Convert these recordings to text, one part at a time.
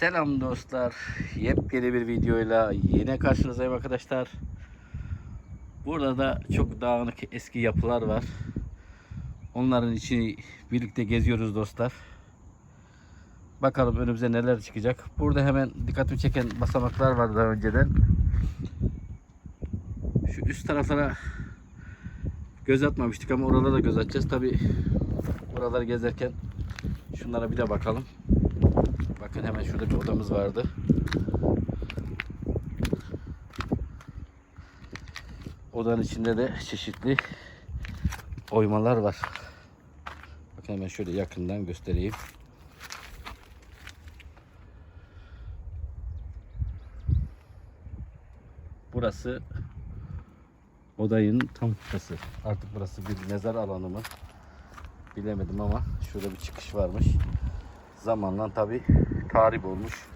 Selam dostlar. Yepyeni bir videoyla yine karşınızdayım arkadaşlar. Burada da çok dağınık eski yapılar var. Onların içini birlikte geziyoruz dostlar. Bakalım önümüze neler çıkacak. Burada hemen dikkatimi çeken basamaklar var daha önceden. Şu üst taraflara göz atmamıştık ama oralara da göz atacağız. Tabi buraları gezerken şunlara bir de bakalım. Bakın hemen şurada bir odamız vardı. Odanın içinde de çeşitli oymalar var. Bakın hemen şöyle yakından göstereyim. Burası odayın tam ortası. Artık burası bir mezar alanı mı? Bilemedim ama şurada bir çıkış varmış. Zamanla tabi tarih olmuş.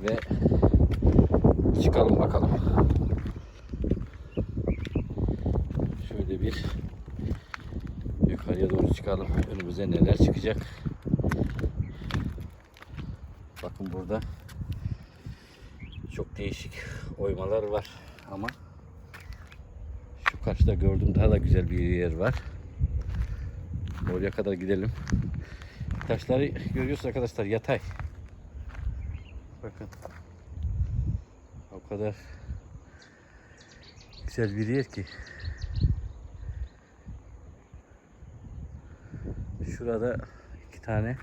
Ve çıkalım bakalım. Şöyle bir yukarıya doğru çıkalım. Önümüze neler çıkacak. Bakın burada çok değişik oymalar var ama şu karşıda gördüğüm daha da güzel bir yer var. Oraya kadar gidelim. Taşları görüyorsunuz arkadaşlar yatay. Bakın. O kadar güzel bir yer ki. Şurada iki tane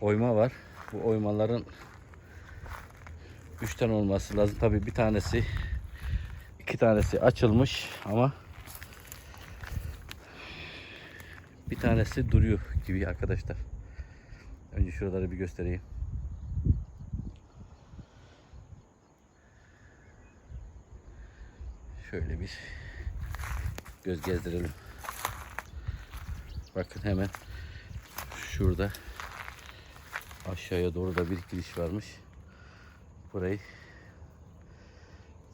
oyma var. Bu oymaların üç tane olması lazım. Tabii bir tanesi iki tanesi açılmış ama bir tanesi duruyor gibi arkadaşlar. Önce şuraları bir göstereyim. Şöyle bir göz gezdirelim. Bakın hemen şurada aşağıya doğru da bir giriş varmış. Burayı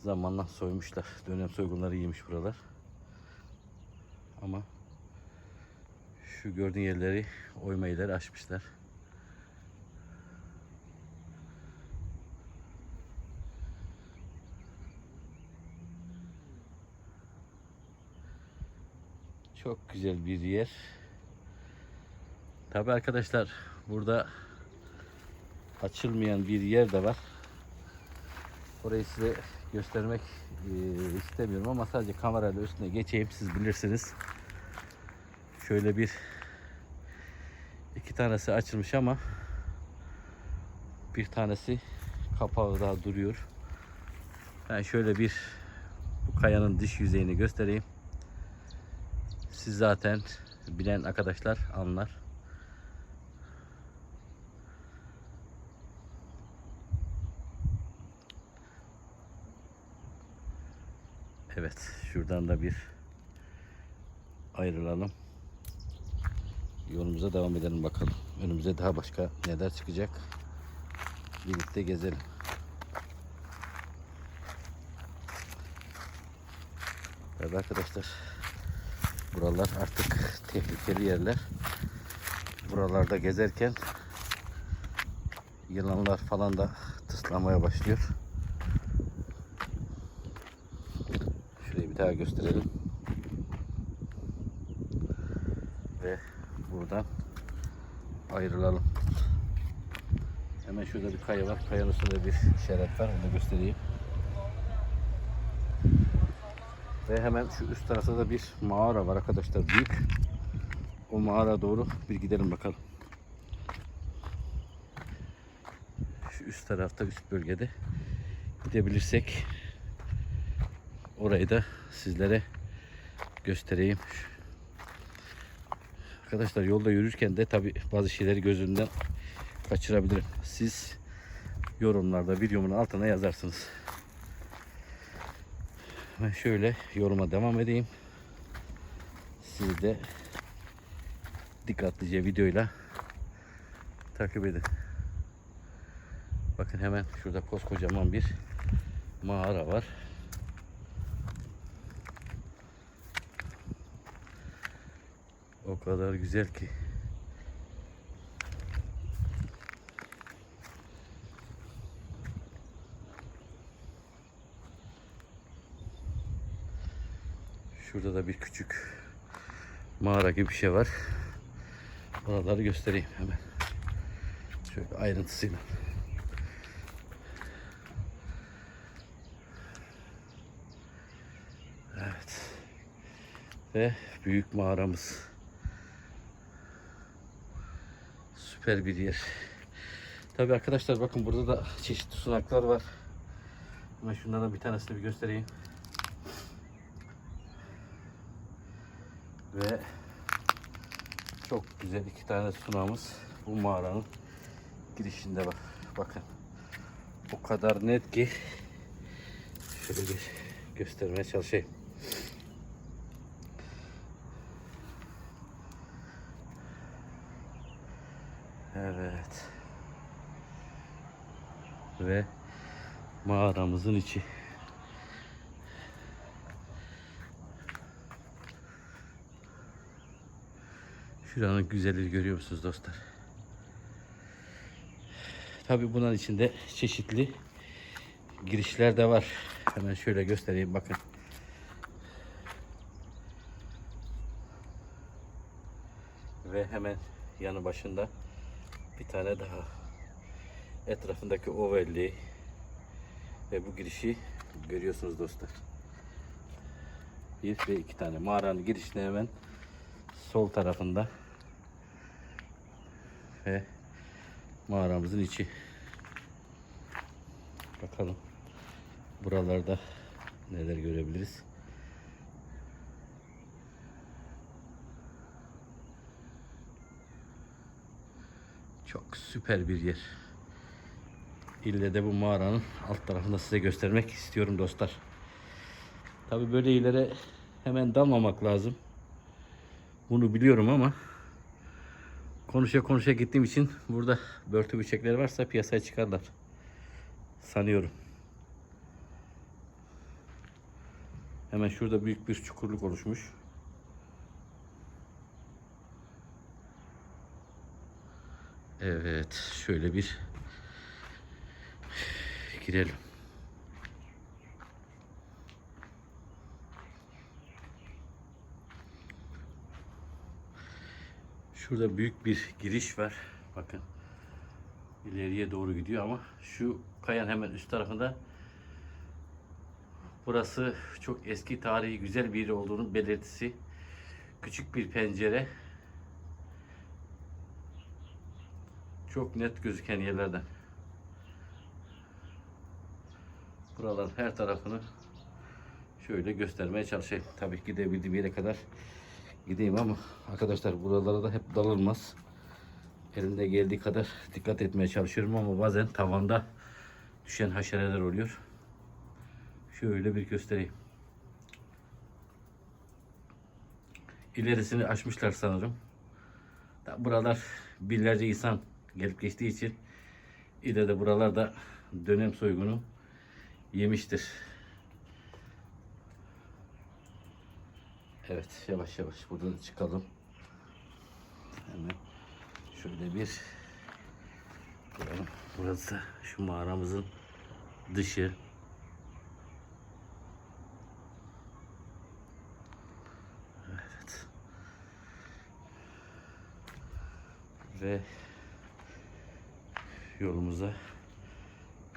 zamanla soymuşlar. Dönem soygunları yemiş buralar. Ama şu gördüğün yerleri oyma açmışlar. Çok güzel bir yer. Tabi arkadaşlar burada açılmayan bir yer de var. Orayı size göstermek e, istemiyorum ama sadece kamerayla üstüne geçeyim siz bilirsiniz. Şöyle bir iki tanesi açılmış ama bir tanesi kapağı daha duruyor. Ben şöyle bir bu kayanın dış yüzeyini göstereyim. Siz zaten bilen arkadaşlar anlar. Evet, şuradan da bir ayrılalım. Yolumuza devam edelim bakalım. Önümüze daha başka neler çıkacak. Birlikte gezelim. Evet arkadaşlar. Buralar artık tehlikeli yerler. Buralarda gezerken yılanlar falan da tıslamaya başlıyor. Şurayı bir daha gösterelim. Ve buradan ayrılalım. Hemen şurada bir kaya var. Kayanın üstünde bir işaret var. Onu göstereyim. Ve hemen şu üst tarafta da bir mağara var arkadaşlar. Büyük. O mağara doğru bir gidelim bakalım. Şu üst tarafta üst bölgede gidebilirsek orayı da sizlere göstereyim. Arkadaşlar yolda yürürken de tabi bazı şeyleri gözünden kaçırabilirim. Siz yorumlarda videomun altına yazarsınız. Ben şöyle yoruma devam edeyim. Siz de dikkatlice videoyla takip edin. Bakın hemen şurada koskocaman bir mağara var. O kadar güzel ki. Şurada da bir küçük mağara gibi bir şey var. Oraları göstereyim hemen. Şöyle ayrıntısıyla. Evet. Ve büyük mağaramız. Süper bir yer. Tabii arkadaşlar bakın burada da çeşitli sunaklar var. Hemen şunlardan bir tanesini bir göstereyim. Ve çok güzel iki tane sunağımız bu mağaranın girişinde var. Bakın. O kadar net ki şöyle bir göstermeye çalışayım. Evet. Ve mağaramızın içi. Şuranın güzelliği görüyor musunuz dostlar? Tabi bunun içinde çeşitli girişler de var. Hemen şöyle göstereyim bakın. Ve hemen yanı başında bir tane daha etrafındaki ovalliği ve bu girişi görüyorsunuz dostlar. Bir ve iki tane mağaranın girişine hemen sol tarafında ve mağaramızın içi. Bakalım buralarda neler görebiliriz. Çok süper bir yer. İlle de bu mağaranın alt tarafında size göstermek istiyorum dostlar. Tabi böyle yerlere hemen dalmamak lazım. Bunu biliyorum ama konuşa konuşa gittiğim için burada börtü böcekleri varsa piyasaya çıkarlar. Sanıyorum. Hemen şurada büyük bir çukurluk oluşmuş. Evet, şöyle bir girelim. Şurada büyük bir giriş var. Bakın. ileriye doğru gidiyor ama şu kayan hemen üst tarafında burası çok eski tarihi güzel bir yer olduğunun belirtisi. Küçük bir pencere. Çok net gözüken yerlerden. Buraların her tarafını şöyle göstermeye çalışayım. Tabii gidebildiğim yere kadar gideyim ama arkadaşlar buralara da hep dalınmaz. Elimde geldiği kadar dikkat etmeye çalışıyorum ama bazen tavanda düşen haşereler oluyor. Şöyle bir göstereyim. İlerisini açmışlar sanırım. Buralar binlerce insan gelip geçtiği için ile de buralarda dönem soygunu yemiştir. Evet yavaş yavaş buradan çıkalım. Hemen şöyle bir duralım. Burası şu mağaramızın dışı. Evet. Ve yolumuza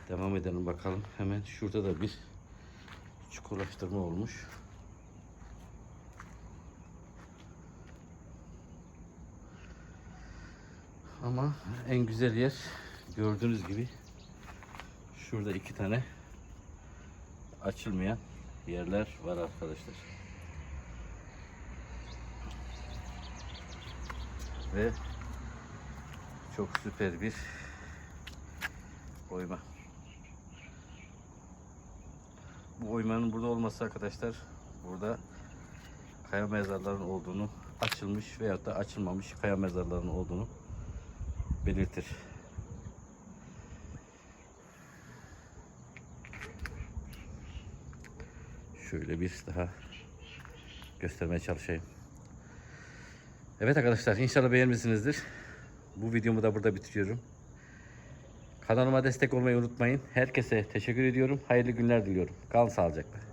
devam edelim bakalım. Hemen şurada da bir çukurlaştırma olmuş. Ama en güzel yer gördüğünüz gibi şurada iki tane açılmayan yerler var arkadaşlar. Ve çok süper bir oyma. Bu oymanın burada olması arkadaşlar burada kaya mezarlarının olduğunu açılmış veyahut da açılmamış kaya mezarlarının olduğunu belirtir. Şöyle bir daha göstermeye çalışayım. Evet arkadaşlar inşallah beğenmişsinizdir. Bu videomu da burada bitiriyorum. Kanalıma destek olmayı unutmayın. Herkese teşekkür ediyorum. Hayırlı günler diliyorum. Kalın sağlıcakla.